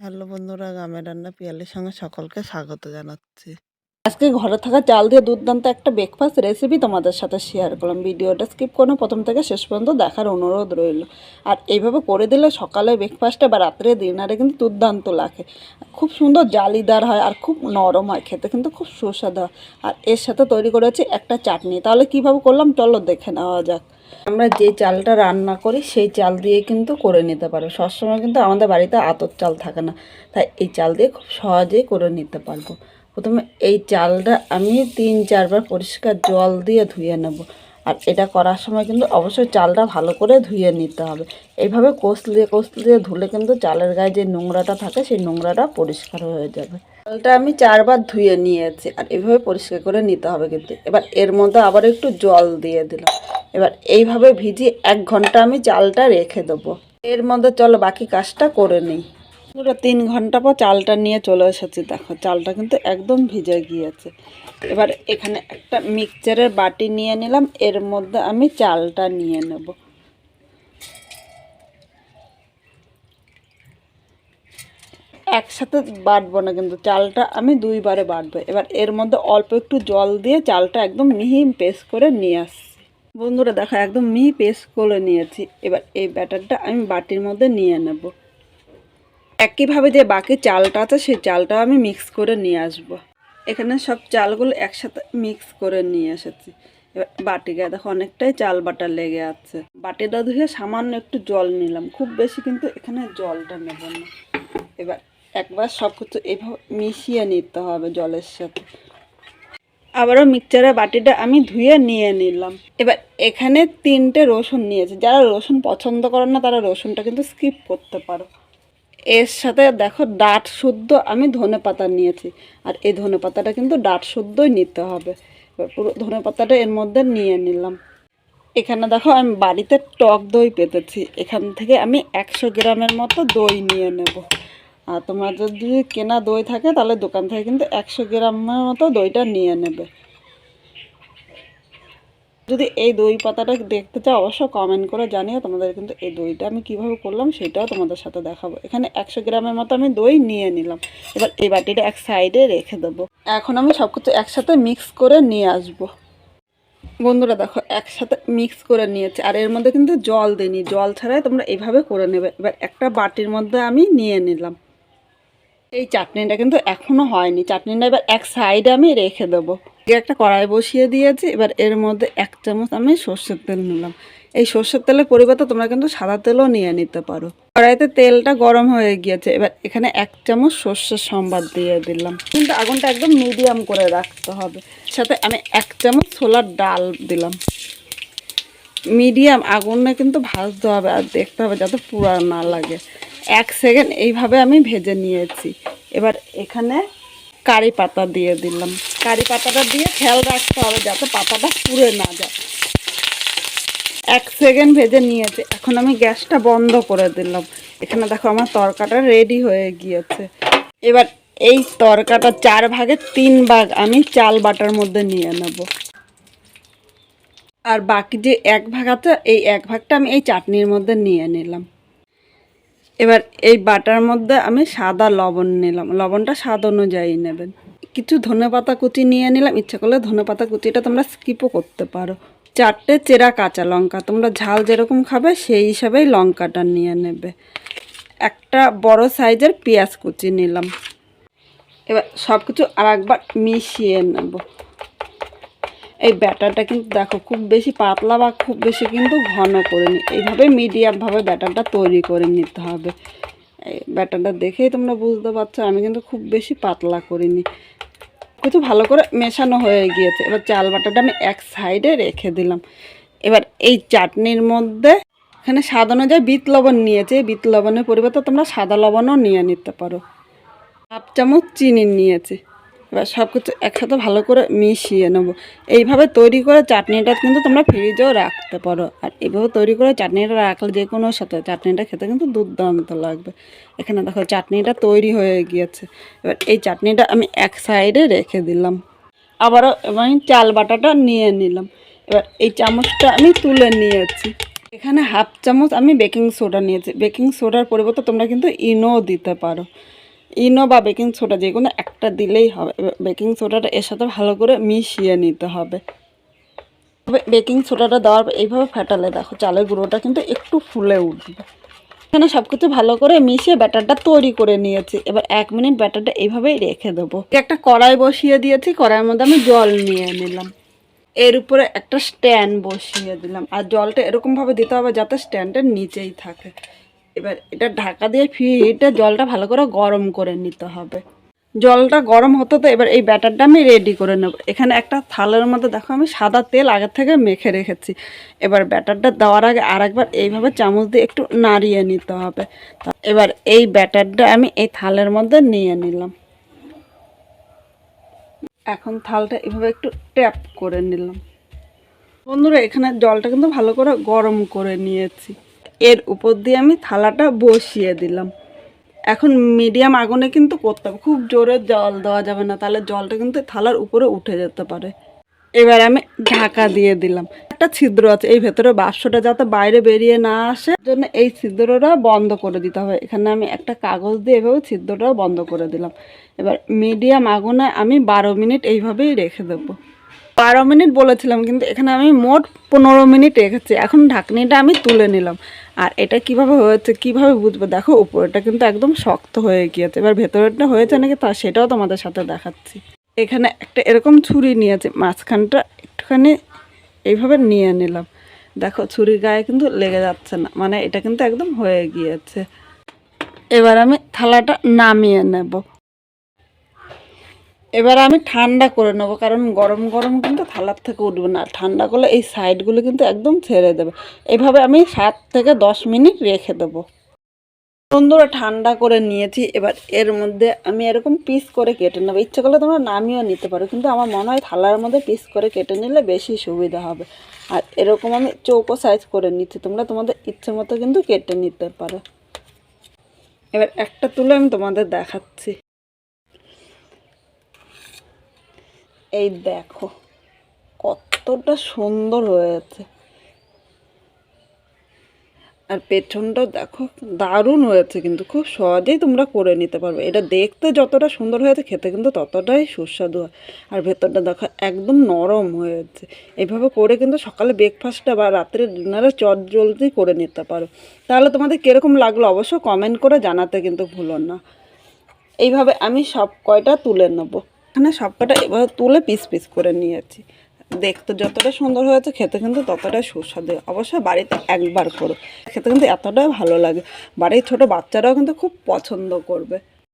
Hello বন্ধুরা, গ্রামের রান্না পিয়ালির সঙ্গে সকলকে স্বাগত জানাচ্ছি। আজকে ঘরে থাকা চাল দিয়ে দুর্দান্ত একটা ব্রেকফাস্ট রেসিপি তোমাদের সাথে শেয়ার করলাম। ভিডিওটা স্কিপ করে, প্রথম থেকে শেষ পর্যন্ত দেখার অনুরোধ রইল। আর এইভাবে করে দিলে সকালে ব্রেকফাস্টে বা রাত্রে ডিনারে কিন্তু দুর্দান্ত লাগে। খুব সুন্দর জালিদার হয় আর খুব নরম হয়, খেতে কিন্তু খুব সুস্বাদু হয়। আর এর সাথে তৈরি করেছি একটা চাটনি। তাহলে কীভাবে করলাম? চলো দেখে নেওয়া যাক। আমরা যে চালটা রান্না করি, সেই চাল দিয়ে কিন্তু করে নিতে পারো সবসময় কিন্তু আমাদের বাড়িতে আতর চাল থাকে না। তাই এই চাল দিয়ে খুব সহজেই করে নিতে পারব। প্রথমে এই চালটা আমি তিন, চারবার পরিষ্কার জল দিয়ে ধুয়ে নেব। আর এটা করার সময় কিন্তু অবশ্যই চালটা ভালো করে ধুয়ে নিতে হবে। এইভাবে কষলিয়ে কষলিয়ে ধুলে কিন্তু চালের গায়ে যে নোংরাটা থাকে, সেই নোংরাটা পরিষ্কার হয়ে যাবে। চালটা আমি চারবার ধুয়ে নিয়েছি, আর এইভাবে পরিষ্কার করে নিতে হবে কিন্তু। এবার এর মধ্যে আবার একটু জল দিয়ে দিলাম। এবার এইভাবে ভিজিয়ে এক ঘণ্টা আমি চালটা রেখে দেবো। এর মধ্যে চলো বাকি কাজটা করে নিই। পুরো তিন ঘণ্টা পর চালটা নিয়ে চলে এসেছি। দেখো, চালটা কিন্তু একদম ভিজে গিয়েছে। এবার এখানে একটা মিক্সচারের বাটি নিয়ে নিলাম। এর মধ্যে আমি চালটা নিয়ে নেব। একসাথে বাটবো না কিন্তু, চালটা আমি দুইবারে বাটবো। এবার এর মধ্যে অল্প একটু জল দিয়ে চালটা একদম মিহি পেস্ট করে নিয়ে আসছি। বন্ধুরা দেখো, একদম মিহি পেস্ট করে নিয়েছি। এবার এই ব্যাটারটা আমি বাটির মধ্যে নিয়ে নেব। একইভাবে যে বাকি চালটা আছে, সেই চালটা আমি মিক্স করে নিয়ে আসব। এখানে সব চালগুলো একসাথে মিক্স করে নিয়ে এসেছি। এবার বাটি গায়ে দেখো, অনেকটাই চাল বাটা লেগে আছে। বাটিটা ধুয়ে সামান্য একটু জল নিলাম। খুব বেশি কিন্তু এখানে জলটা নেব না। এবার একবার সব কিছু এইভাবে মিশিয়ে নিতে হবে জলের সাথে। আবারও মিক্সচারের বাটিটা আমি ধুয়ে নিয়ে নিলাম। এবার এখানে তিনটে রসুন নিয়েছি। যারা রসুন পছন্দ করেন না, তারা রসুনটা কিন্তু স্কিপ করতে পারো। এর সাথে দেখো ডাট শুদ্ধ আমি ধনে পাতা নিয়েছি। আর এই ধনে পাতাটা কিন্তু ডাট শুদ্ধই নিতে হবে। এবার পুরো ধনে পাতাটা এর মধ্যে নিয়ে নিলাম। এখানে দেখো আমি বাড়িতে টক দই পেতেছি। এখান থেকে আমি একশো গ্রামের মতো দই নিয়ে নেব। আর তোমার যদি কেনা দই থাকে, তাহলে দোকান থেকে কিন্তু একশো গ্রামের মতো দইটা নিয়ে নেবে। যদি এই দই পাতাটা দেখতে চাও, অবশ্য কমেন্ট করে জানিও তোমাদের কিন্তু এই দইটা আমি কীভাবে করলাম, সেটাও তোমাদের সাথে দেখাবো। এখানে একশো গ্রামের মতো আমি দই নিয়ে নিলাম। এবার এই বাটিটা এক সাইডে রেখে দেবো। এখন আমি সব কিছু একসাথে মিক্স করে নিয়ে আসব। বন্ধুরা দেখো, একসাথে মিক্স করে নিয়েছে। আর এর মধ্যে কিন্তু জল দিইনি। জল ছাড়াই তোমরা এইভাবে করে নেবে। এবার একটা বাটির মধ্যে আমি নিয়ে নিলাম। এই চাটনিটা কিন্তু এখনও হয়নি। চাটনিটা এবার এক সাইডে আমি রেখে দেবো। একটা কড়াই বসিয়ে দিয়েছি, এবার এর মধ্যে এক চামচ আমি সর্ষের তেল নিলাম। এই সর্ষের তেলের পরিবর্তে তোমরা কিন্তু সাদা তেলও নিয়ে নিতে পারো। কড়াইতে তেলটা গরম হয়ে গিয়েছে, এবার এখানে এক চামচ সর্ষের সম্বাদ দিয়ে দিলাম। কিন্তু আগুনটা একদম মিডিয়াম করে রাখতে হবে। সাথে আমি এক চামচ ছোলার ডাল দিলাম। মিডিয়াম আগুনে কিন্তু ভাজতে হবে আর দেখতে হবে যাতে পুরা না লাগে। এক সেকেন্ড এইভাবে আমি ভেজে নিয়েছি। এবার এখানে কারি পাতা দিয়ে দিলাম। কারি পাতাটা দিয়ে খেয়াল রাখতে হবে যাতে পাতাটা পুড়ে না যায়। এক সেকেন্ড ভেজে নিয়েছে। এখন আমি গ্যাসটা বন্ধ করে দিলাম। এখানে দেখো আমার তরকাটা রেডি হয়ে গিয়েছে। এবার এই তরকাটা চার ভাগে তিন ভাগ আমি চাল বাটার মধ্যে নিয়ে নেব। আর বাকি যে এক ভাগ আছে, এই এক ভাগটা আমি এই চাটনির মধ্যে নিয়ে নিলাম। এবার এই বাটার মধ্যে আমি সাদা লবণ নিলাম। লবণটা স্বাদ অনুযায়ী নেবেন। কিছু ধনেপাতা কুচি নিয়ে নিলাম। ইচ্ছে করলে ধনেপাতা কুচিটা তোমরা স্কিপও করতে পারো। চারটে চেরা কাঁচা লঙ্কা। তোমরা ঝাল যেরকম খাবে সেই হিসাবেই লঙ্কাটা নিয়ে নেবে। একটা বড় সাইজের পেঁয়াজ কুচি নিলাম। এবার সব কিছু আর একবার মিশিয়ে নেব। এই ব্যাটারটা কিন্তু দেখো, খুব বেশি পাতলা বা খুব বেশি কিন্তু ঘন করে নি, এইভাবে মিডিয়ামভাবে ব্যাটারটা তৈরি করে নিতে হবে। এই ব্যাটারটা দেখেই তোমরা বুঝতে পারছ, আমি কিন্তু খুব বেশি পাতলা করিনি। কিছু ভালো করে মেশানো হয়ে গিয়েছে। এবার চাল বাটাটা আমি এক সাইডে রেখে দিলাম। এবার এই চাটনির মধ্যে এখানে স্বাদ অনুযায়ী বিট লবণ নিয়েছে। বিট লবণের পরিবর্তে তোমরা সাদা লবণও নিয়ে নিতে পারো। হাফ চামচ চিনি নিয়েছি। এবার সব কিছু একসাথে ভালো করে মিশিয়ে নেব। এইভাবে তৈরি করে চাটনিটা কিন্তু তোমরা ফ্রিজেও রাখতে পারো। আর এইভাবে তৈরি করে চাটনিটা রাখলে যে কোনো সাথে, চাটনিটা খেতে কিন্তু দুর্দান্ত লাগবে। এখানে দেখো চাটনিটা তৈরি হয়ে গিয়েছে। এবার এই চাটনিটা আমি এক সাইডে রেখে দিলাম। আবারও আমি চাল বাটাটা নিয়ে নিলাম। এবার এই চামচটা আমি তুলে নিয়েছি। এখানে হাফ চামচ আমি বেকিং সোডা নিয়েছি। বেকিং সোডার পরিবর্তে তোমরা কিন্তু ইনো দিতে পারো। ইনো বা বেকিং সোডা যে কোনো একটা দিলেই হবে। বেকিং সোডাটা এর সাথে ভালো করে মিশিয়ে নিতে হবে। বেকিং সোডাটা দেওয়ার পর এইভাবে ফাটালে দেখো চালের গুঁড়োটা কিন্তু একটু ফুলে উঠবে। এখানে সব কিছু ভালো করে মিশিয়ে ব্যাটারটা তৈরি করে নিয়েছি। এবার এক মিনিট ব্যাটারটা এইভাবেই রেখে দেবো। একটা কড়াই বসিয়ে দিয়েছি, কড়াইয়ের মধ্যে আমি জল নিয়ে নিলাম। এর উপরে একটা স্ট্যান্ড বসিয়ে দিলাম। আর জলটা এরকমভাবে দিতে হবে যাতে স্ট্যান্ডের নিচেই থাকে। এবার এটা ঢাকা দিয়ে ফিরে জলটা ভালো করে গরম করে নিতে হবে। জলটা গরম হতো তো এবার এই ব্যাটারটা আমি রেডি করে নেব। এখানে একটা থালের মধ্যে দেখো আমি সাদা তেল আগে থেকে মেখে রেখেছি। এবার ব্যাটারটা দেওয়ার আগে আর একবার এইভাবে চামচ দিয়ে একটু নাড়িয়ে নিতে হবে। এবার এই ব্যাটারটা আমি এই থালের মধ্যে নিয়ে নিলাম। এখন থালটা এভাবে একটু ট্যাপ করে নিলাম। বন্ধুরা, এখানে জলটা কিন্তু ভালো করে গরম করে নিয়েছি। এর উপর দিয়ে আমি থালাটা বসিয়ে দিলাম। এখন মিডিয়াম আগুনে কিন্তু করতে হবে। খুব জোরে জল দেওয়া যাবে না, তাহলে জলটা কিন্তু থালার উপরে উঠে যেতে পারে। এবার আমি ঢাকা দিয়ে দিলাম। একটা ছিদ্র আছে, এই ভেতরে বাষ্পটা যাতে বাইরে বেরিয়ে না আসে জন্য এই ছিদ্রটা বন্ধ করে দিতে হবে। এখানে আমি একটা কাগজ দিয়ে এভাবে ছিদ্রটা বন্ধ করে দিলাম। এবার মিডিয়াম আগুনে আমি বারো মিনিট এইভাবেই রেখে দেবো। বারো মিনিট বলেছিলাম, কিন্তু এখানে আমি মোট পনেরো মিনিট রেখেছি। এখন ঢাকনিটা আমি তুলে নিলাম। আর এটা কীভাবে হয়েছে, কীভাবে বুঝব? দেখো উপরেটা কিন্তু একদম শক্ত হয়ে গিয়েছে। এবার ভেতরেরটা হয়েছে নাকি তা সেটাও তোমাদের সাথে দেখাচ্ছি। এখানে একটা এরকম ছুরি নিয়েছে, মাঝখানটা একটুখানি এইভাবে নিয়ে নিলাম। দেখো, ছুরির গায়ে কিন্তু লেগে যাচ্ছে না মানে এটা কিন্তু একদম হয়ে গিয়েছে। এবার আমি থালাটা নামিয়ে নেব। এবার আমি ঠান্ডা করে নেব, কারণ গরম গরম কিন্তু থালার থেকে উঠবে না। ঠান্ডা করলে এই সাইডগুলো কিন্তু একদম ছেড়ে দেবে। এভাবে আমি সাত থেকে দশ মিনিট রেখে দেবো। সুন্দর ঠান্ডা করে নিয়েছি, এবার এর মধ্যে আমি এরকম পিস করে কেটে নেব। ইচ্ছে করলে তোমরা নামিও নিতে পারো, কিন্তু আমার মনে হয় থালার মধ্যে পিস করে কেটে নিলে বেশি সুবিধা হবে। আর এরকম আমি চৌকো সাইজ করে নিচ্ছি, তোমরা তোমাদের ইচ্ছে মতো কিন্তু কেটে নিতে পারো। এবার একটা তুলে আমি তোমাদের দেখাচ্ছি। এই দেখো, কতটা সুন্দর হয়েছে। আর পেছনটাও দেখো, দারুণ হয়েছে কিন্তু, খুব সহজেই তোমরা করে নিতে পারবে। এটা দেখতে যতটা সুন্দর হয়েছে, খেতে কিন্তু ততটাই সুস্বাদু হয়। আর ভেতরটা দেখো, একদম নরম হয়েছে। এইভাবে করে কিন্তু সকালে ব্রেকফাস্টটা বা রাত্রে ডিনারে চট জলদি করে নিতে পারো। তাহলে তোমাদের কীরকম লাগল অবশ্য কমেন্ট করে জানাতে কিন্তু ভুলো না। এইভাবে আমি সব কয়টা তুলে নেব। এখানে সবকটা এবার তুলে পিস পিস করে নিয়েছি। দেখতে যতটা সুন্দর হয়েছে, খেতে কিন্তু ততটাই সুস্বাদু। অবশ্যই বাড়িতে একবার করো। খেতে কিন্তু এতটাই ভালো লাগে। বাড়ির ছোট বাচ্চারাও কিন্তু খুব পছন্দ করবে।